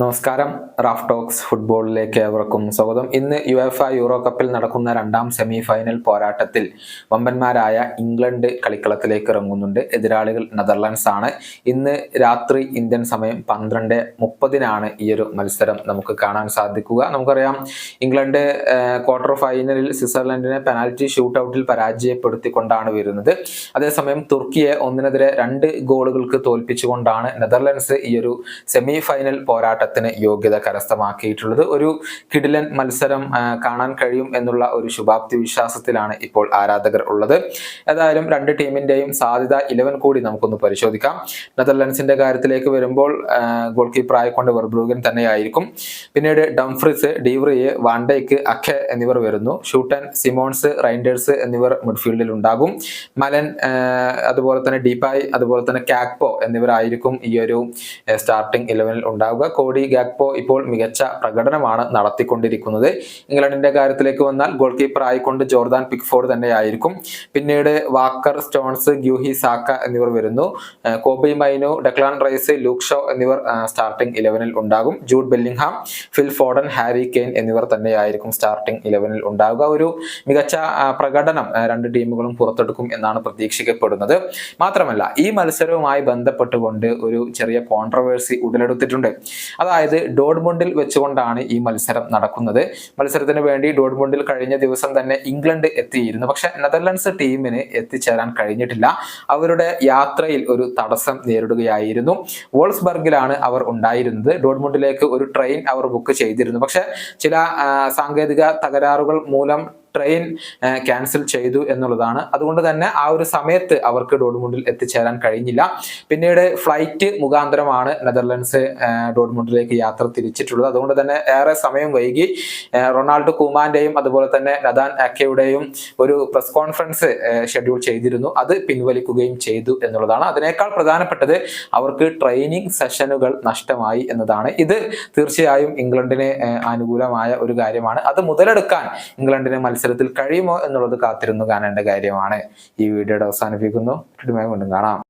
നമസ്കാരം. Raf talks ഫുട്ബോളിലേക്ക് ഏവർക്കും സ്വാഗതം. ഇന്ന് യു എഫ് യൂറോ കപ്പിൽ നടക്കുന്ന രണ്ടാം സെമി ഫൈനൽ പോരാട്ടത്തിൽ വമ്പന്മാരായ ഇംഗ്ലണ്ട് കളിക്കളത്തിലേക്ക് ഇറങ്ങുന്നുണ്ട്. എതിരാളികൾ നെതർലാൻഡ്സ് ആണ്. ഇന്ന് രാത്രി ഇന്ത്യൻ സമയം പന്ത്രണ്ട് മുപ്പതിനാണ് ഈ ഒരു മത്സരം നമുക്ക് കാണാൻ സാധിക്കുക. നമുക്കറിയാം ഇംഗ്ലണ്ട് ക്വാർട്ടർ ഫൈനലിൽ സ്വിറ്റ്സർലൻഡിനെ പെനാൽറ്റി ഷൂട്ട് ഔട്ടിൽ പരാജയപ്പെടുത്തിക്കൊണ്ടാണ് വരുന്നത്. അതേസമയം തുർക്കിയെ ഒന്നിനെതിരെ രണ്ട് ഗോളുകൾക്ക് തോൽപ്പിച്ചുകൊണ്ടാണ് നെതർലൻഡ്സ് ഈ ഒരു സെമി ഫൈനൽ പോരാട്ടത്തിന് യോഗ്യത കരസ്ഥമാക്കിയിട്ടുള്ളത് ഒരു കിടിലൻ മത്സരം കാണാൻ കഴിയും എന്നുള്ള ഒരു ശുഭാപ്തി വിശ്വാസത്തിലാണ് ഇപ്പോൾ ആരാധകർ ഉള്ളത്. ഏതായാലും രണ്ട് ടീമിന്റെയും സാധ്യത ഇലവൻ കൂടി നമുക്കൊന്ന് പരിശോധിക്കാം. നെതർലൻഡ്സിന്റെ കാര്യത്തിലേക്ക് വരുമ്പോൾ ഗോൾ കീപ്പർ ആയിക്കൊണ്ട് വെർബ്രൂഗൻ തന്നെയായിരിക്കും. പിന്നീട് ഡംഫ്രിസ് ഡീവ്രിയെ വാണ്ടയ്ക്ക് അഖെ എന്നിവർ വരുന്നു. ഷൂട്ടൻ സിമോൺസ് റൈൻഡേഴ്സ് എന്നിവർ മിഡ്ഫീൽഡിൽ ഉണ്ടാകും. മലൻ അതുപോലെ തന്നെ ഡീപായ് അതുപോലെ തന്നെ കാക്പോ എന്നിവരായിരിക്കും ഈ ഒരു സ്റ്റാർട്ടിംഗ് ഇലവനിൽ ഉണ്ടാവുക. കോഡി ഗാക്പോ ഇപ്പോൾ മികച്ച പ്രകടനമാണ് നടത്തിക്കൊണ്ടിരിക്കുന്നത്. ഇംഗ്ലണ്ടിന്റെ കാര്യത്തിലേക്ക് വന്നാൽ ഗോൾ കീപ്പർ ആയിക്കൊണ്ട് ജോർദാൻ പിക്ഫോർഡ് തന്നെയായിരിക്കും. പിന്നീട് വാക്കർ സ്റ്റോൺസ് ഗ്യൂഹി സാക്ക എന്നിവർ വരുന്നു. Kobbie Mainoo Declan Rice Luke Shaw എന്നിവർ സ്റ്റാർട്ടിംഗ് ഇലവനിൽ ഉണ്ടാകും. Jude Bellingham Phil Foden Harry Kane എന്നിവർ തന്നെയായിരിക്കും സ്റ്റാർട്ടിംഗ് ഇലവനിൽ ഉണ്ടാവുക. ഒരു മികച്ച പ്രകടനം രണ്ട് ടീമുകളും പുറത്തെടുക്കും എന്നാണ് പ്രതീക്ഷിക്കപ്പെടുന്നത്. മാത്രമല്ല ഈ മത്സരവുമായി ബന്ധപ്പെട്ടുകൊണ്ട് ഒരു ചെറിയ കോൺട്രവേഴ്സി ഉടലെടുത്തിട്ടുണ്ട്. അതായത് ഡോഡ്മുണ്ടിൽ വെച്ചുകൊണ്ടാണ് ഈ മത്സരം നടക്കുന്നത്. മത്സരത്തിന് വേണ്ടി ഡോഡ്മുണ്ടിൽ കഴിഞ്ഞ ദിവസം തന്നെ ഇംഗ്ലണ്ട് എത്തിയിരുന്നു. പക്ഷെ നെതർലൻഡ്സ് ടീമിന് എത്തിച്ചേരാൻ കഴിഞ്ഞിട്ടില്ല. അവരുടെ യാത്രയിൽ ഒരു തടസ്സം നേരിടുകയായിരുന്നു. വോൾസ്ബർഗിലാണ് അവർ ഉണ്ടായിരുന്നത്. ഡോഡ്മുണ്ടിലേക്ക് ഒരു ട്രെയിൻ അവർ ബുക്ക് ചെയ്തിരുന്നു. പക്ഷെ ചില സാങ്കേതിക തകരാറുകൾ മൂലം ട്രെയിൻ ക്യാൻസൽ ചെയ്തു എന്നുള്ളതാണ്. അതുകൊണ്ട് തന്നെ ആ ഒരു സമയത്ത് അവർക്ക് ഡോഡ്മുണ്ടിൽ എത്തിച്ചേരാൻ കഴിഞ്ഞില്ല. പിന്നീട് ഫ്ലൈറ്റ് മുഖാന്തരമാണ് നെതർലൻഡ്സ് ഡോഡ്മുണ്ടിലേക്ക് യാത്ര തിരിച്ചിട്ടുള്ളത്. അതുകൊണ്ട് തന്നെ ഏറെ സമയം വൈകി. റൊണാൾഡോ കുമാന്റെയും അതുപോലെ തന്നെ നദാൻ അക്കയുടെയും ഒരു പ്രസ് കോൺഫറൻസ് ഷെഡ്യൂൾ ചെയ്തിരുന്നു. അത് പിൻവലിക്കുകയും ചെയ്തു എന്നുള്ളതാണ്. അതിനേക്കാൾ പ്രധാനപ്പെട്ടത് അവർക്ക് ട്രെയിനിങ് സെഷനുകൾ നഷ്ടമായി എന്നതാണ്. ഇത് തീർച്ചയായും ഇംഗ്ലണ്ടിന് അനുകൂലമായ ഒരു കാര്യമാണ്. അത് മുതലെടുക്കാൻ ഇംഗ്ലണ്ടിന് മത്സരത്തിൽ കഴിയുമോ എന്നുള്ളത് കാത്തിരുന്നു കാണേണ്ട കാര്യമാണ് ഈ വീഡിയോയുടെ അവസാനിപ്പിക്കുന്നു. വീണ്ടും കാണാം.